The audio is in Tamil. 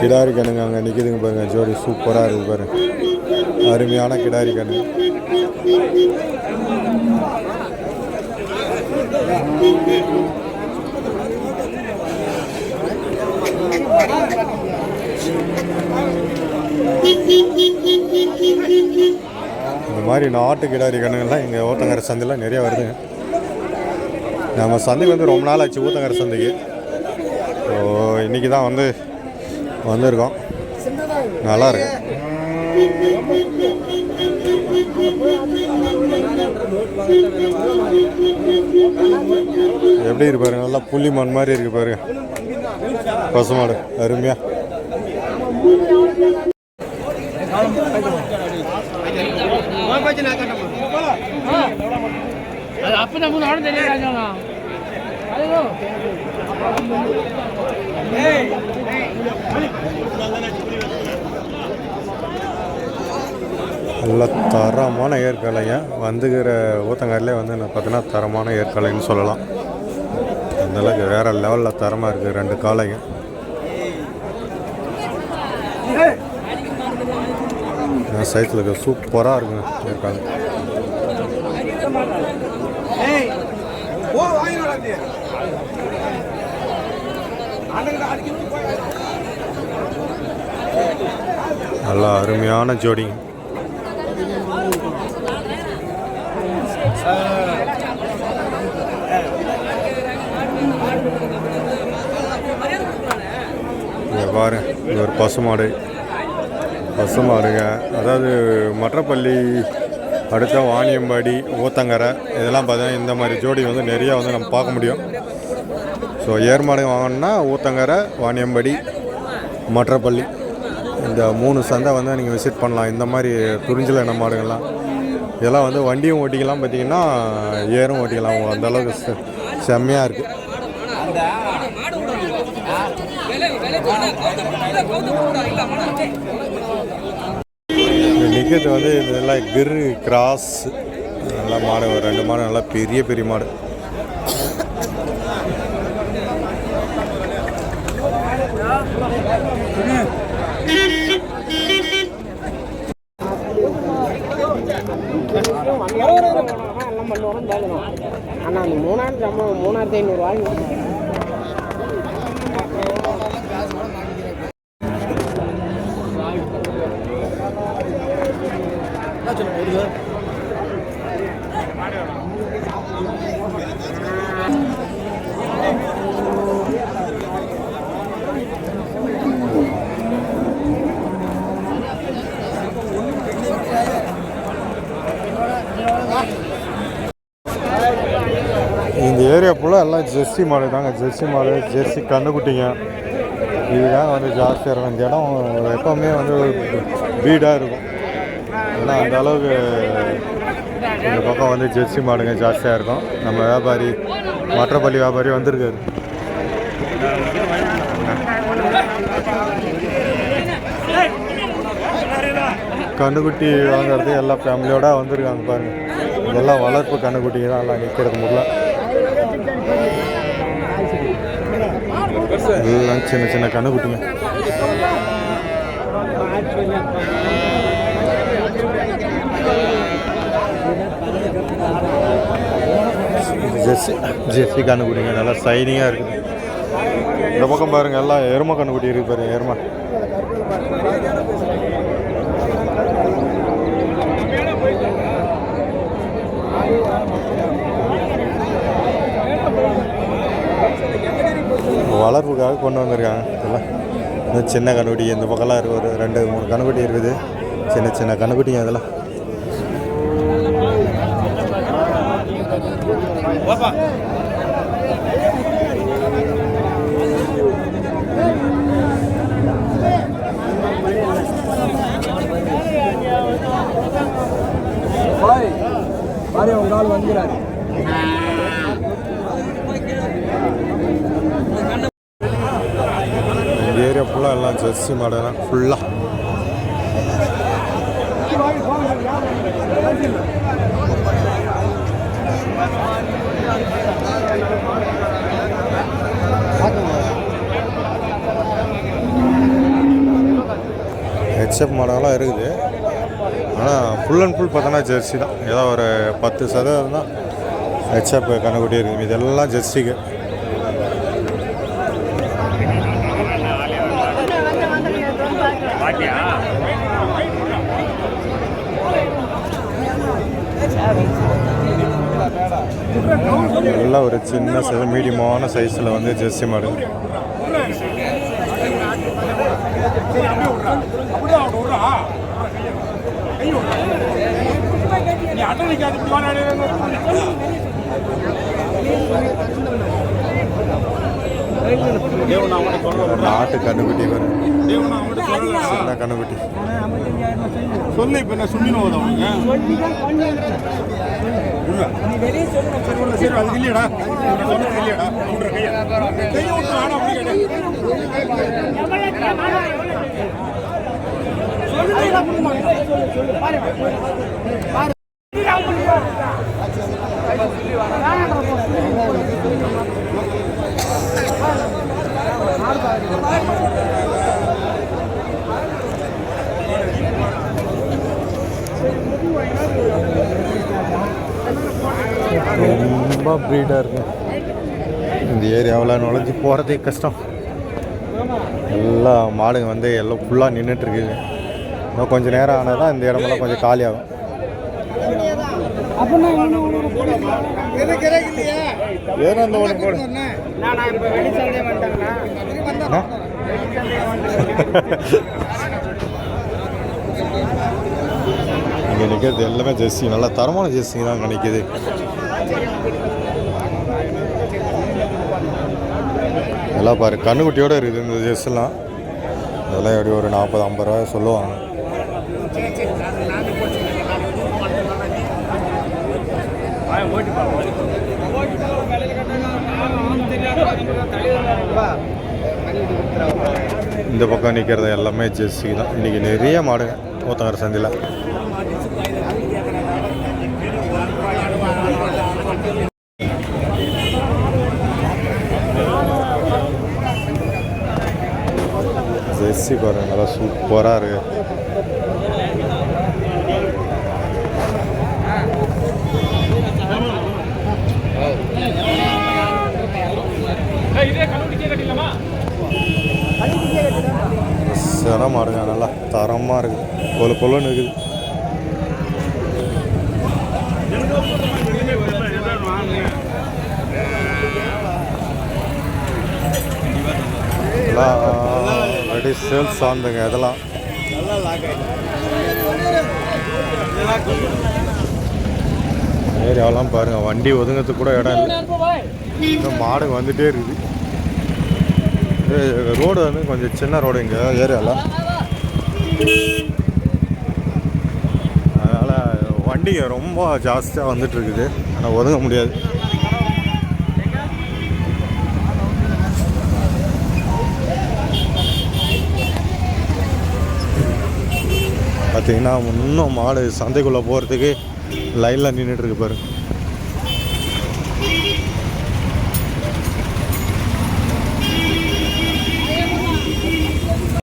கிடாரி கண்ணுங்க அங்கே நிற்கிதுங்க பாருங்க. ஜோடி சூப்பராக இருக்குது பாருங்க அருமையான கிடாரி கண்ணு. இந்த மாதிரி நாட்டு கிடாரி கண்ணுங்கள்லாம் இங்கே ஊத்தங்கரை சந்தையில் நிறைய வருதுங்க. நம்ம சந்தைக்கு வந்து ரொம்ப நாள் ஆச்சு ஊத்தங்கரை சந்தைக்கு. ஸோ இன்றைக்கி தான் வந்து வந்திருக்கோம். நல்லா இருக்கு எப்படி இருக்கு பாருங்க நல்லா புள்ளி மண் மாதிரி இருக்கு பாருங்க. பசுமாடு அருமையா. அப்ப நம்ம தெரியாது நல்ல தரமான ஏற்காலைங்க. வந்துக்கிற ஊத்தங்காரிலே வந்து நான் பார்த்தீங்கன்னா தரமான ஏற்காலைன்னு சொல்லலாம். அந்த அளவுக்கு வேற லெவலில் தரமாக இருக்குது ரெண்டு காளைங்க. சைத்தில் இருக்க சூப்பராக இருக்குங்க ஏற்காலை. நல்லா அருமையான ஜோடி. எவ்வாறு பாரு இது ஒரு பசுமாடு பசுமாடுங்க அதாவது மற்றப்பள்ளி அடுத்த வாணியம்பாடி ஊத்தங்கரை இதெல்லாம் பார்த்தீங்கன்னா இந்த மாதிரி ஜோடி வந்து நிறையா வந்து நம்ம பார்க்க முடியும். ஸோ ஏர்மாடு வாங்கணும்னா ஊத்தங்கரை வாணியம்பாடி மற்றப்பள்ளி. இந்த மூணு சந்தை வந்து நீங்கள் விசிட் பண்ணலாம். இந்த மாதிரி துறிஞ்சல் இன மாடுகள்லாம். இதெல்லாம் வந்து வண்டியும் ஓட்டிக்கலாம். பார்த்தீங்கன்னா ஏரும் ஓட்டிக்கலாம். அந்த அளவுக்கு செ- செம்மையாக இருக்குது நிற்கிறது வந்து இதெல்லாம் கிரு கிராஸ் நல்லா மாடு. ஒரு ரெண்டு மாடு நல்லா பெரிய பெரிய மாடு எல்லாம் பண்ணுவோம் கேட்கணும் ஆனால் அந்த மூணாயிரம் சம்பளம் மூணாயிரத்தி ஐநூறுரூவாய்க்கு இந்த ஏரியா ஃபுல்லாக எல்லாம் ஜெர்சி மாடு தாங்க ஜெர்சி மாடு ஜெர்சி கண்ணுக்குட்டிங்க இதுதான் வந்து ஜாஸ்தியாக இருக்கும். இந்த இடம் எப்போவுமே வந்து வீடாக இருக்கும். ஏன்னா அந்த அளவுக்கு இந்த பக்கம் வந்து ஜெர்சி மாடுங்க ஜாஸ்தியாக இருக்கும். நம்ம வியாபாரி மற்றப்பள்ளி வியாபாரி வந்திருக்காரு. கண்ணுக்குட்டி வாங்குறது எல்லா ஃபேமிலியோட வந்திருக்காங்க பாருங்க. இதெல்லாம் வளர்ப்பு கண்ணுக்குட்டிங்க தான். எல்லாம் நிற்கிறது முடியல எல்லாம் சின்ன சின்ன கண்ணுக்குட்டிங்க ஜெர்சி ஜெர்சி கண்ணுக்குட்டிங்க நல்லா சைனிங்காக இருக்குது இந்த பக்கம் பாருங்க எல்லாம் எருமை கண்ணுக்குட்டி இருக்கு பாருங்க எருமை வளர்ப்புக்காக கொண்டு வந்திருக்காங்க. இதெல்லாம் இந்த சின்ன கண்ணுக்குட்டி இந்த பக்கம்லாம் இருக்கு ஒரு ரெண்டு மூணு கண்ணுக்குட்டி இருக்குது. சின்ன சின்ன கண்ணுக்குட்டிங்க அதெல்லாம் பாரு உங்க ஆள் வந்துடுறாரு இந்த ஏரியா ஃபுல்லாக எல்லாம் ஜெர்சி மாடெல்லாம் ஃபுல்லாக ஹெச்எப் மாடெல்லாம் இருக்குது. ஆனால் ஃபுல் அண்ட் ஃபுல் பார்த்தோன்னா ஜெர்சி தான். ஏதோ ஒரு பத்து சதவீதம் தான் ஹெச்எப் கண்ணுக்குட்டி இருக்குது. இதெல்லாம் ஜெர்சிக்கு எல்லாம் ஒரு சின்ன சைஸ் மீடியமான சைஸில் வந்து ஜெர்சி மாடு நாட்டு கண்ணுக்குட்டி வரும் சின்ன கண்ணுக்குட்டி. சொல்லு இப்ப நான் சுண்ணின உதவும் சரி அதுக்கு இல்லையடா. சொன்னது இல்லையடா. விட்ற கையை. கையை விட்டு ஆனா அப்படி கேட்டேன். ரொம்ப ப்ரீடாக இருக்கு. இந்த ஏரியாவில் நுழைஞ்சு போகிறதே கஷ்டம். எல்லா மாடுங்க வந்து எல்லாம் ஃபுல்லாக நின்றுட்டுருக்குது இன்னும் கொஞ்சம் நேரம் ஆனால் தான் இந்த இடமெல்லாம் கொஞ்சம் காலியாகும். ஏன்னா ஒன்று போடு நான் இங்கே நிற்கிறது. எல்லாமே ஜெர்சி. நல்லா தரமான ஜெர்சி தான் அங்கே நிற்கிது எல்லாம் பாரு கண்ணுக்குட்டியோடு இருக்குது இந்த ஜெர்ஸெல்லாம் அதெல்லாம் எப்படி ஒரு நாற்பது ஐம்பது ரூபாய் சொல்லுவாங்க. இந்த பக்கம் நிற்கிறது எல்லாமே ஜெர்சி தான். இன்றைக்கி நிறைய மாடுங்க. ஊத்தங்கர சந்தையில் ஜெர்சி பாருங்க நல்லா சூப்பராக இருக்குது சின மாடுங்க நல்லா தரமாக இருக்குது. கொலு கொலுன்னு இருக்குது. ரெடி சேல்ஸ் ஆந்துங்க இதெல்லாம். ஏரியாவெல்லாம் பாருங்கள் வண்டி ஒதுங்கிறதுக்கு கூட இடம் இல்லை. இன்னும் மாடுங்க வந்துட்டே இருக்குது. ரோடு வந்து கொஞ்சம் சின்ன ரோடு இங்கே ஏரியாவில் அதனால் வண்டிங்க ரொம்ப ஜாஸ்தியாக வந்துட்டுருக்குது. ஆனால் ஒதுங்க முடியாது. பார்த்தீங்கன்னா இன்னும் மாடு சந்தைக்குள்ளே போகிறதுக்கு லைனில் நின்றுட்டுருக்கு பாருங்கள் பாரு.